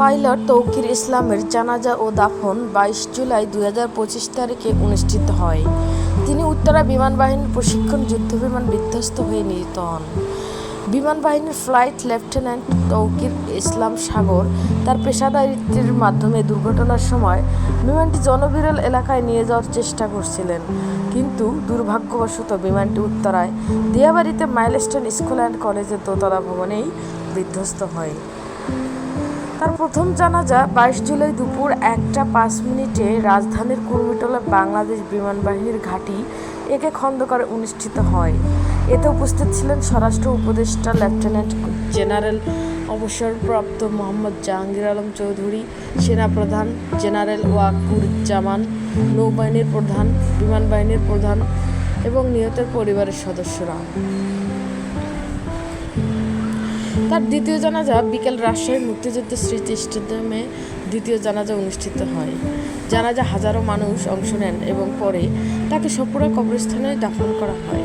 Pilot Tauqir ইসলামের জানাজা ও দাফন বাইশ জুলাই দুই হাজার পঁচিশ তারিখে অনুষ্ঠিত হয়। তিনি উত্তরা বিমান বাহিনীর প্রশিক্ষণ যুদ্ধবিমান বিধ্বস্ত হয়ে নিহত হন। বিমান বাহিনীর ফ্লাইট লেফটেন্যান্ট তৌকির ইসলাম সাগর তার পেশাদারিত্বের মাধ্যমে দুর্ঘটনার সময় বিমানটি জনবিরল এলাকায় নিয়ে যাওয়ার চেষ্টা করছিলেন। কিন্তু দুর্ভাগ্যবশত বিমানটি উত্তরায় দিয়াবাড়িতে মাইলস্টোন স্কুল অ্যান্ড কলেজের দোতলা ভবনেই বিধ্বস্ত হয়। তার প্রথম জানাজা বাইশ জুলাই দুপুর একটা পাঁচ মিনিটে রাজধানীর কুর্মিটোলা বাংলাদেশ বিমান বাহিনীর ঘাঁটি একে খন্দকারে অনুষ্ঠিত হয়। এতে উপস্থিত ছিলেন স্বরাষ্ট্র উপদেষ্টা লেফটেন্যান্ট জেনারেল অবসরপ্রাপ্ত মোহাম্মদ জাহাঙ্গীর আলম চৌধুরী, সেনাপ্রধান জেনারেল ওয়াকুরুজ্জামান, নৌবাহিনীর প্রধান, বিমান বাহিনীর প্রধান এবং নিহতের পরিবারের সদস্যরা। তার দ্বিতীয় জানাজা বিকেল রাজশাহীর মুক্তিযুদ্ধ স্মৃতি স্টেডিয়ামে দ্বিতীয় জানাজা অনুষ্ঠিত হয়। জানাজা হাজারো মানুষ অংশ নেন এবং পরে তাকে সপুরা কবরস্থানে দাফন করা হয়।